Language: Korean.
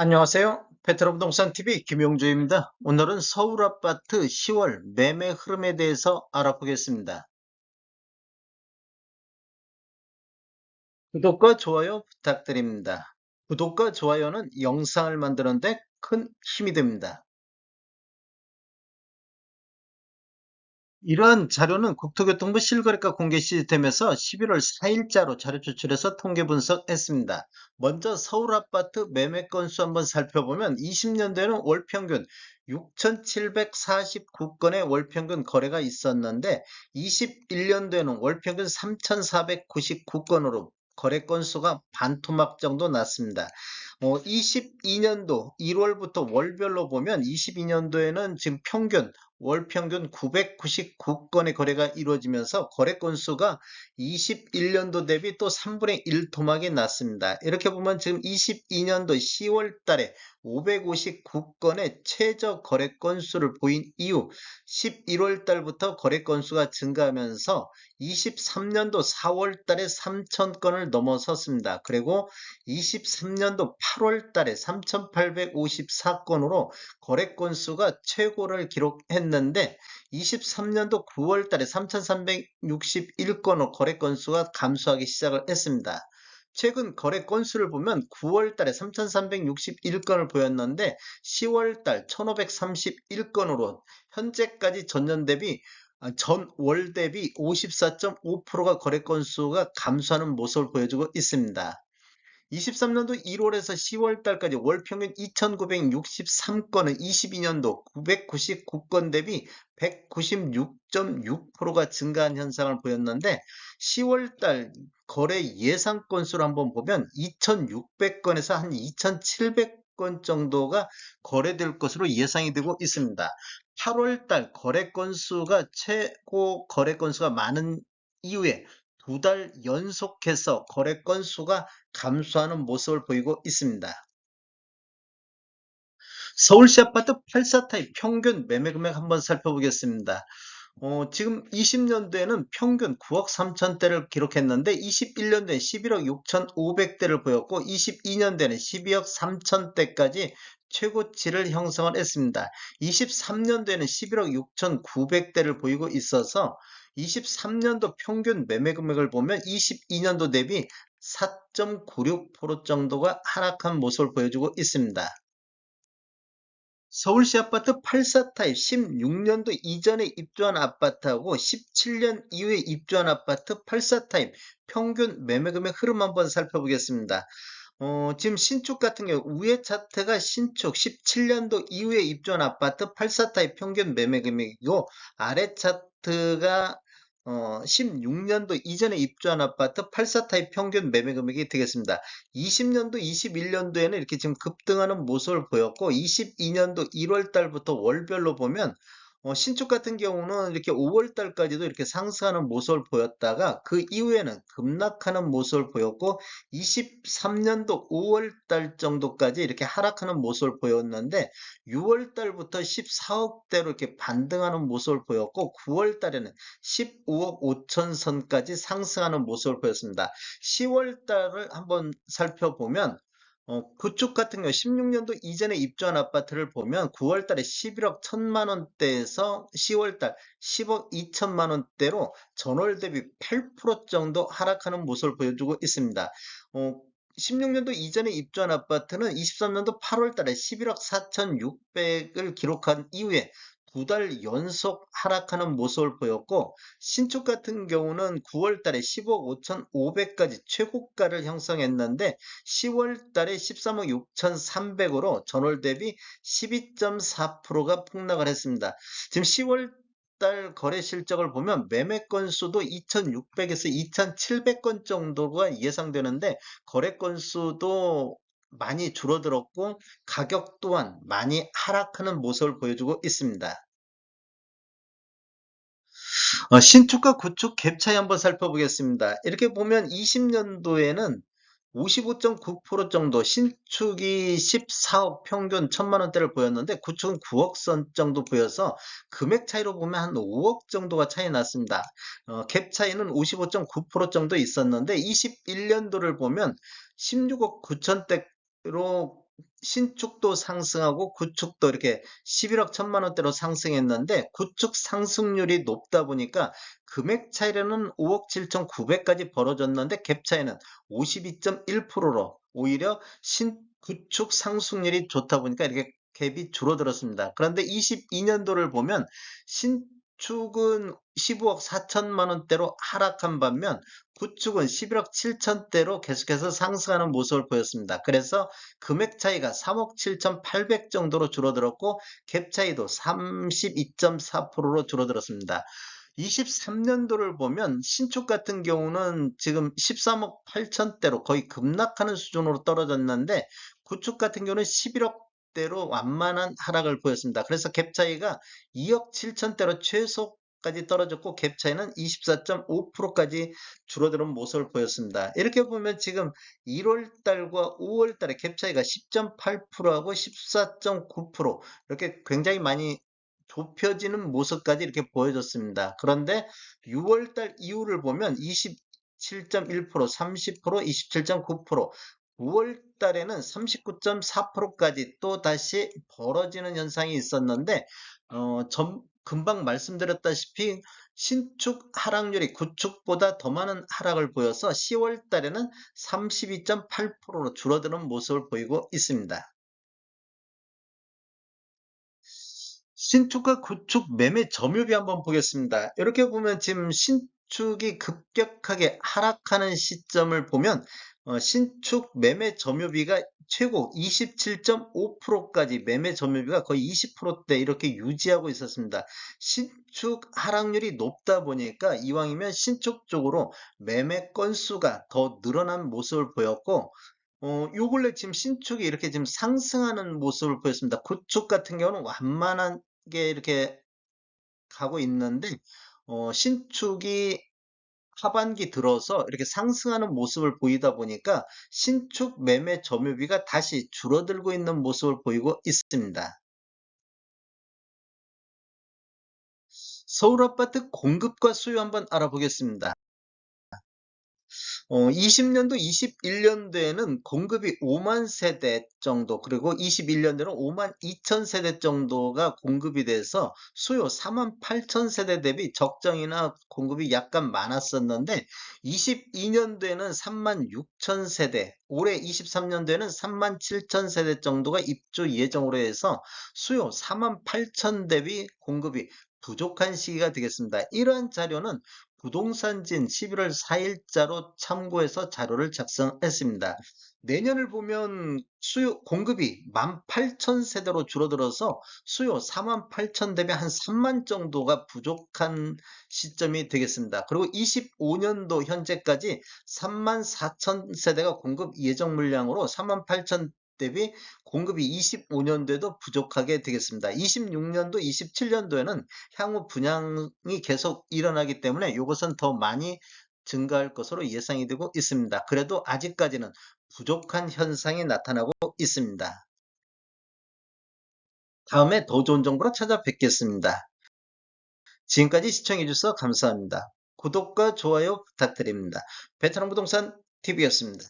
안녕하세요. 베트남 부동산 TV 김용주입니다. 오늘은 서울 아파트 10월 매매 흐름에 대해서 알아보겠습니다. 구독과 좋아요 부탁드립니다. 구독과 좋아요는 영상을 만드는데 큰 힘이 됩니다. 이러한 자료는 국토교통부 실거래가 공개 시스템에서 11월 4일자로 자료 추출해서 통계 분석했습니다. 먼저 서울 아파트 매매 건수 한번 살펴보면 20년도에는 월 평균 6,749건의 월 평균 거래가 있었는데 21년도에는 월 평균 3,499건으로 거래 건수가 반토막 정도 났습니다. 어, 22년도 1월부터 월별로 보면 22년도에는 지금 평균 월 평균 999건의 거래가 이루어지면서 거래 건수가 21년도 대비 또 3분의 1 토막이 났습니다. 이렇게 보면 지금 22년도 10월 달에 559건의 최저 거래 건수를 보인 이후 11월 달부터 거래 건수가 증가하면서 23년도 4월 달에 3,000건을 넘어섰습니다. 그리고 23년도 8월 달에 3,854건으로 거래 건수가 최고를 기록했는데 23년도 9월 달에 3,361건으로 거래 건수가 감소하기 시작을 했습니다. 최근 거래 건수를 보면 9월 달에 3,361건을 보였는데 10월 달 1,531건으로 현재까지 전년 대비 아, 전월 대비 54.5%가 거래 건수가 감소하는 모습을 보여주고 있습니다. 23년도 1월에서 10월 달까지 월 평균 2,963건은 22년도 999건 대비 196.6%가 증가한 현상을 보였는데 10월 달 거래 예상 건수를 한번 보면 2,600건에서 한 2,700건 정도가 거래될 것으로 예상이 되고 있습니다. 8월 달 거래 건수가 최고 거래 건수가 많은 이후에 두 달 연속해서 거래 건수가 감소하는 모습을 보이고 있습니다. 서울시 아파트 84타입 평균 매매 금액 한번 살펴보겠습니다. 어, 지금 20년도에는 평균 9억 3천대를 기록했는데 21년도에 11억 6천5백대를 보였고 22년도에는 12억 3천대까지 최고치를 형성을 했습니다. 23년도에는 11억 6천9백대를 보이고 있어서 23년도 평균 매매 금액을 보면 22년도 대비 4.96% 정도가 하락한 모습을 보여주고 있습니다. 서울시 아파트 84타입 16년도 이전에 입주한 아파트하고 17년 이후에 입주한 아파트 84타입 평균 매매금액 흐름 한번 살펴보겠습니다. 어, 지금 신축 같은 경우 위에 차트가 신축 17년도 이후에 입주한 아파트 84타입 평균 매매금액이고 아래 차트가 어, 16년도 이전에 입주한 아파트 84타입 평균 매매 금액이 되겠습니다. 20년도, 21년도에는 이렇게 지금 급등하는 모습을 보였고 22년도 1월 달부터 월별로 보면 어, 신축 같은 경우는 이렇게 5월 달까지도 이렇게 상승하는 모습을 보였다가 그 이후에는 급락하는 모습을 보였고 23년도 5월 달 정도까지 이렇게 하락하는 모습을 보였는데 6월 달부터 14억대로 이렇게 반등하는 모습을 보였고 9월 달에는 15억 5천 선까지 상승하는 모습을 보였습니다. 10월 달을 한번 살펴보면 어, 구축 같은 경우 16년도 이전에 입주한 아파트를 보면 9월 달에 11억 1천만 원대에서 10월 달 10억 2천만 원대로 전월 대비 8% 정도 하락하는 모습을 보여주고 있습니다. 어, 16년도 이전에 입주한 아파트는 23년도 8월 달에 11억 4,600을 기록한 이후에 두 달 연속 하락하는 모습을 보였고 신축 같은 경우는 9월 달에 15억 5,500까지 최고가를 형성했는데 10월 달에 13억 6,300으로 전월 대비 12.4%가 폭락을 했습니다. 지금 10월 달 거래 실적을 보면 매매 건수도 2,600에서 2,700건 정도가 예상되는데 거래 건수도 많이 줄어들었고 가격 또한 많이 하락하는 모습을 보여주고 있습니다. 어, 신축과 구축 갭 차이 한번 살펴보겠습니다. 이렇게 보면 20년도에는 55.9% 정도 신축이 14억 평균 1000만 원대를 보였는데 구축은 9억 선 정도 보여서 금액 차이로 보면 한 5억 정도가 차이 났습니다. 어, 갭 차이는 55.9% 정도 있었는데 21년도를 보면 16억 9천대로 신축도 상승하고 구축도 이렇게 11억 천만 원대로 상승했는데 구축 상승률이 높다 보니까 금액 차이로는 5억 7천 9백까지 벌어졌는데 갭 차이는 52.1%로 오히려 신 구축 상승률이 좋다 보니까 이렇게 갭이 줄어들었습니다. 그런데 22년도를 보면 신 축은 15억 4천만 원대로 하락한 반면 구축은 11억 7천대로 계속해서 상승하는 모습을 보였습니다. 그래서 금액 차이가 3억 7천 8백 정도로 줄어들었고 갭 차이도 32.4%로 줄어들었습니다. 23년도를 보면 신축 같은 경우는 지금 13억 8천대로 거의 급락하는 수준으로 떨어졌는데 구축 같은 경우는 11억 대로 완만한 하락을 보였습니다. 그래서 갭 차이가 2억 7천대로 최소 까지 떨어졌고 갭 차이는 24.5%까지 줄어드는 모습을 보였습니다. 이렇게 보면 지금 1월 달과 5월 달의 갭 차이가 10.8%하고 14.9% 이렇게 굉장히 많이 좁혀지는 모습까지 이렇게 보여졌습니다. 그런데 6월 달 이후를 보면 27.1%, 30%, 27.9%, 9월 달에는 39.4%까지 또 다시 벌어지는 현상이 있었는데 어, 전, 금방 말씀드렸다시피 신축 하락률이 구축보다 더 많은 하락을 보여서 10월 달에는 32.8%로 줄어드는 모습을 보이고 있습니다. 신축과 구축 매매 점유비 한번 보겠습니다. 이렇게 보면 지금 신축이 급격하게 하락하는 시점을 보면 어, 신축 매매 점유비가 최고 27.5%까지 매매 점유비가 거의 20%대 이렇게 유지하고 있었습니다. 신축 하락률이 높다 보니까 이왕이면 신축 쪽으로 매매 건수가 더 늘어난 모습을 보였고 어, 요 근래 지금 신축이 이렇게 지금 상승하는 모습을 보였습니다. 구축 같은 경우는 완만하게 이렇게 가고 있는데 어, 신축이 하반기 들어서 이렇게 상승하는 모습을 보이다 보니까 신축 매매 점유비가 다시 줄어들고 있는 모습을 보이고 있습니다. 서울 아파트 공급과 수요 한번 알아보겠습니다. 어, 20년도, 21년도에는 공급이 5만 세대 정도, 그리고 21년도에는 5만 2천 세대 정도가 공급이 돼서 수요 4만 8천 세대 대비 적정이나 공급이 약간 많았었는데, 22년도에는 3만 6천 세대, 올해 23년도에는 3만 7천 세대 정도가 입주 예정으로 해서 수요 4만 8천 대비 공급이 부족한 시기가 되겠습니다. 이러한 자료는 부동산진 11월 4일자로 참고해서 자료를 작성했습니다. 내년을 보면 수요 공급이 18,000세대로 줄어들어서 수요 48,000 대비 한 3만 정도가 부족한 시점이 되겠습니다. 그리고 25년도 현재까지 34,000세대가 공급 예정 물량으로 38,000 대비 공급이 25년도에도 부족하게 되겠습니다. 26년도, 27년도에는 향후 분양이 계속 일어나기 때문에 이것은 더 많이 증가할 것으로 예상이 되고 있습니다. 그래도 아직까지는 부족한 현상이 나타나고 있습니다. 다음에 더 좋은 정보로 찾아뵙겠습니다. 지금까지 시청해주셔서 감사합니다. 구독과 좋아요 부탁드립니다. 베트남 부동산 TV였습니다.